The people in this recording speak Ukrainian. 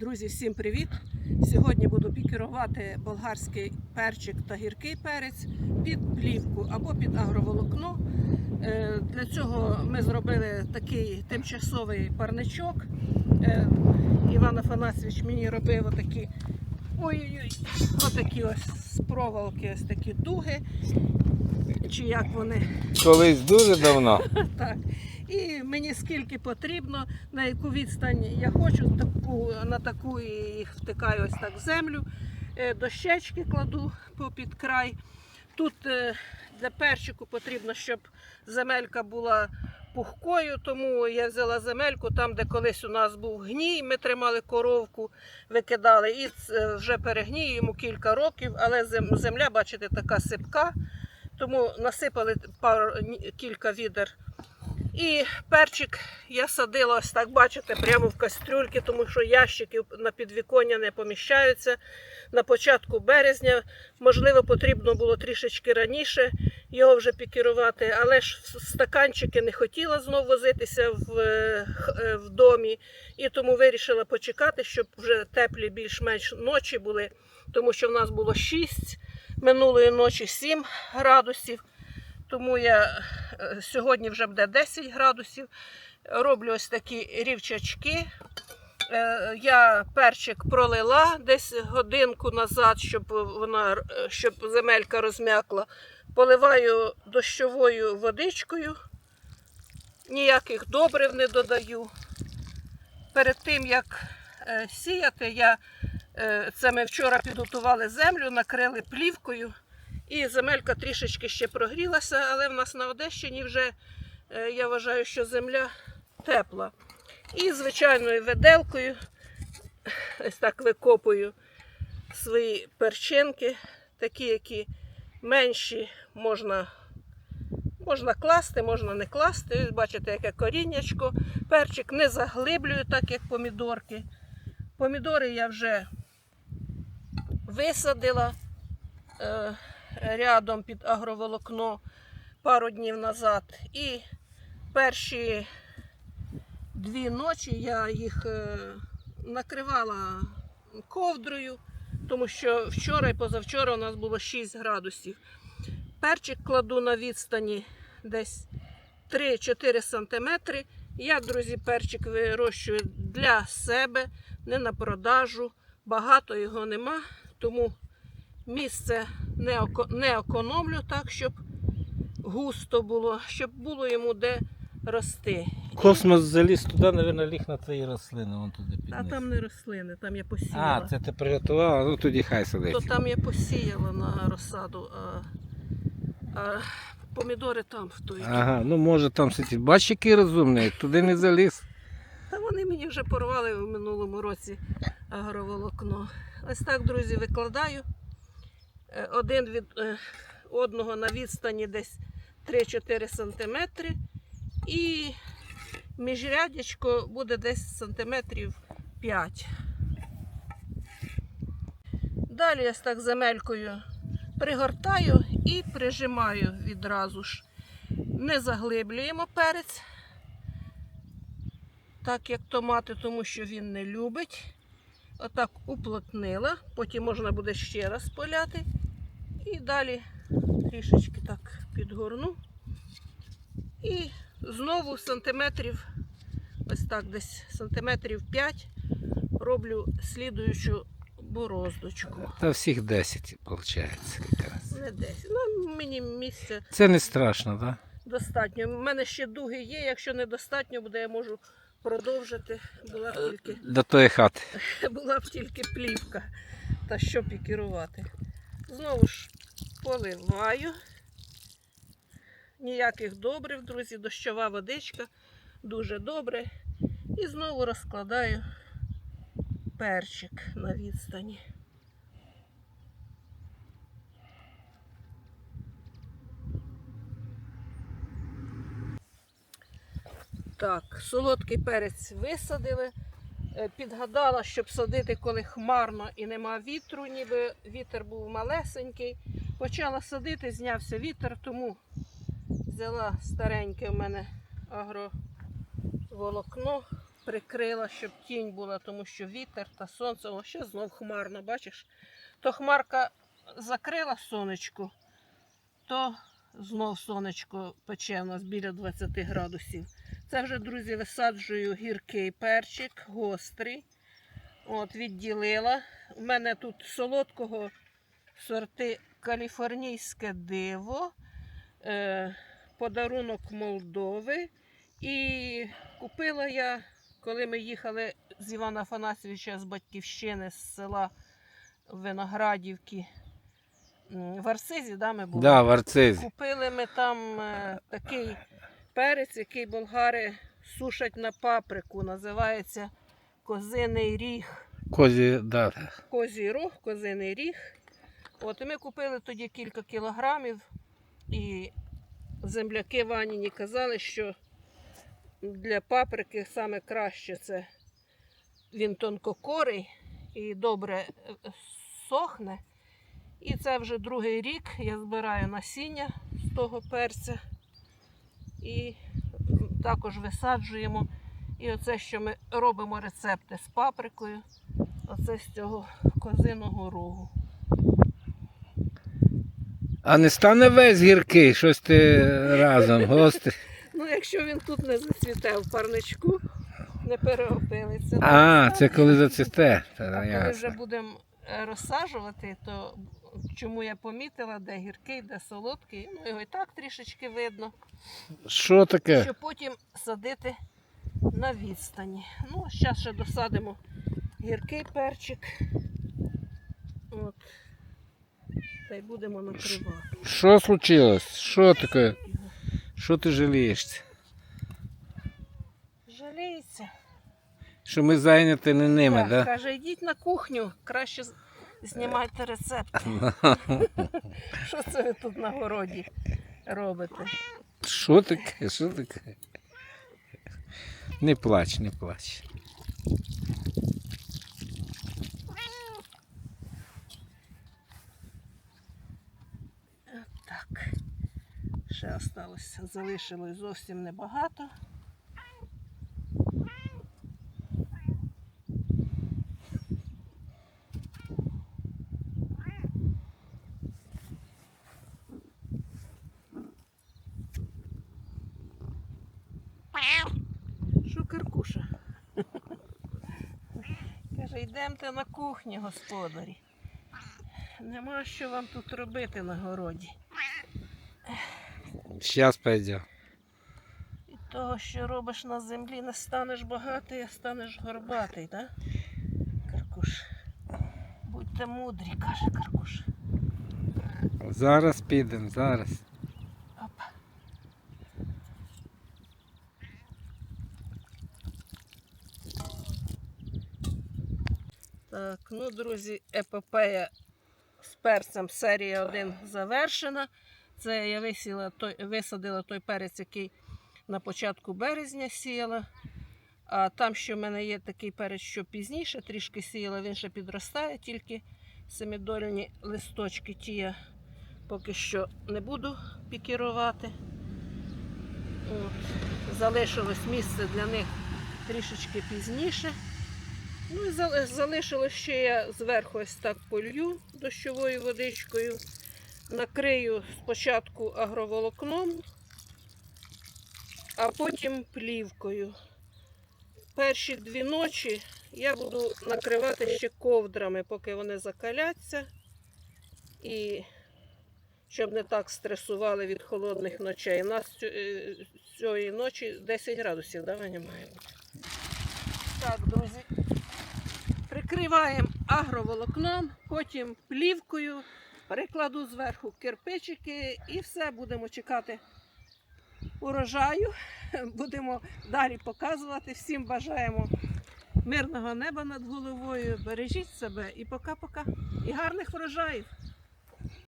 Друзі, всім привіт! Сьогодні буду пікірувати болгарський перчик та гіркий перець під плівку або під агроволокно. Е, Для цього ми зробили такий тимчасовий парничок. Е, Іван Афанасьович мені робив отакі, ой-ой-ой, отакі ось з проволоки, ось такі дуги. Чи як вони Колись дуже давно. так. І мені скільки потрібно, на яку відстань я хочу, таку, на таку і їх втикаю ось так в землю. Е, Дощечки кладу попід край. Тут е, для перчику потрібно, щоб земелька була пухкою, тому я взяла земельку там, де колись у нас був гній, ми тримали коровку, викидали, і вже перегній йому кілька років, але земля, бачите, така сипка. Тому насипали пару, кілька відер і перчик я садила ось так, бачите, прямо в кастрюльки, тому що ящики на підвіконня не поміщаються. На початку березня, можливо, потрібно було трішечки раніше його вже пікірувати, але ж в стаканчики не хотіла знову возитися в, е, в домі, і тому вирішила почекати, щоб вже теплі більш-менш ночі були, тому що в нас було 6, минулої ночі 7 градусів. Тому я е, сьогодні вже буде 10 градусів. Роблю ось такі рівчачки. Е, Я перчик пролила десь годинку назад, щоб вона е, щоб земелька розм'якла. Поливаю дощовою водичкою, ніяких добрив не додаю. Перед тим як сіяти, я, це ми вчора підготували землю, накрили плівкою. І земелька трішечки ще прогрілася, але в нас на Одещині вже е, я вважаю, що земля тепла. І звичайною виделкою ось так викопую свої перчинки, такі, які менші можна, можна класти, можна не класти. Бачите, яке коріннячко. Перчик не заглиблюю, так як помідорки. Помідори я вже висадила. Рядом під агроволокно пару днів назад. І перші дві ночі я їх е, накривала ковдрою, тому що вчора і позавчора у нас було 6 градусів. Перчик кладу на відстані десь 3-4 см. Я, друзі, перчик вирощую для себе, не на продажу. Багато його нема, тому місце не, око- не економлю так, щоб густо було, щоб було йому де рости. Космос заліз туди, мабуть, ліг на твої рослини. Вон туди А там не рослини, там я посіяла. А, це ти приготувала, ну тоді хай То сидить. там я посіяла на розсаду, а, а помідори там в той. Ага, ну може там сидить. Бач, який розумний, туди не заліз. Та вони мені вже порвали в минулому році агроволокно. Ось так, друзі, викладаю. Е, Один від е, одного на відстані десь 3-4 см. І міжрядячко буде десь сантиметрів 5. Далі ось так земелькою пригортаю і прижимаю відразу ж. Не заглиблюємо перець так як томати, тому що він не любить. Отак уплотнила, потім можна буде ще раз поляти. І далі трішечки так підгорну. І знову сантиметрів, ось так десь сантиметрів 5 роблю слідуючу бороздочку. Та всіх 10, виходить. якраз. Не 10. Ну, мені місця Це не страшно, так? достатньо. У мене ще дуги є, якщо недостатньо буде, я можу продовжити. Була б тільки. До тої хати. була б тільки плівка. Та що пікірувати. Знову ж поливаю. Ніяких добрив, друзі, дощова водичка. Дуже добре. І знову розкладаю перчик на відстані. Так, солодкий перець висадили. Е, Підгадала, щоб садити, коли хмарно і нема вітру, ніби вітер був малесенький. Почала садити, знявся вітер, тому взяла стареньке в мене агроволокно прикрила, щоб тінь була, тому що вітер та сонце, о, ще знов хмарно, бачиш? То хмарка закрила сонечко, то знов сонечко пече у нас біля 20 градусів. Це вже, друзі, висаджую гіркий перчик, гострий. От, відділила. У мене тут солодкого сорти каліфорнійське диво, е, подарунок Молдови. І купила я, коли ми їхали з Івана Афанасьовича з батьківщини з села Виноградівки. В Арсизі, да, ми були? Да, в арцизі. Купили ми там е, такий перець, який болгари сушать на паприку. Називається козиний ріг. Козі, да. Козій рог, козиний ріг. От і ми купили тоді кілька кілограмів, і земляки Ваніні казали, що для паприки саме краще це він тонкокорий і добре е, сохне. І це вже другий рік я збираю насіння з того перця і також висаджуємо. І оце, що ми робимо рецепти з паприкою, оце з цього козиного рогу. А не стане весь гіркий, щось ти разом, гости. Ну, якщо він тут не зацвіте в парничку, не переопилиться. А, це коли зацвіте. А коли вже будемо е, розсаджувати, то чому я помітила, де гіркий, де солодкий, ну його і так трішечки видно, Що таке? щоб потім садити на відстані. Ну, зараз ще досадимо гіркий перчик. От. Та й будемо накривати. Що случилось? Що таке? Що ти жалієшся? Жаліється. Що ми зайняті не ними, Так, да? Каже, йдіть на кухню, краще знімайте рецепт. Що це ви тут на городі робите? Що таке? Що таке? Не плач, не плач. Так. Ще осталось, залишилось зовсім небагато. Що Каркуша? Каже, йдемте на кухню, господарі. Нема що вам тут робити на городі. Зараз пойдем. Від того, що робиш на землі, не станеш багатий, а станеш горбатий, так? Каркуш. Будьте мудрі, каже Каркуш. Зараз підемо, зараз. Так, ну, друзі, епопея з перцем серія 1 завершена. Це я висіла той, висадила той перець, який на початку березня сіяла. А там, що в мене є такий перець, що пізніше трішки сіяла, він ще підростає, тільки семидольні листочки ті я поки що не буду пікірувати. От. Залишилось місце для них трішечки пізніше. Ну і зали- залишилось ще я зверху ось так полью дощовою водичкою. Накрию спочатку агроволокном, а потім плівкою. Перші дві ночі я буду накривати ще ковдрами, поки вони закаляться. І щоб не так стресували від холодних ночей. У нас е, цієї ночі 10 градусів, да, Ваня, має бути? Так, друзі. Прикриваємо агроволокном, потім плівкою, перекладу зверху кирпичики і все, будемо чекати урожаю. Будемо далі показувати. Всім бажаємо мирного неба над головою. Бережіть себе і пока-пока. І гарних врожаїв!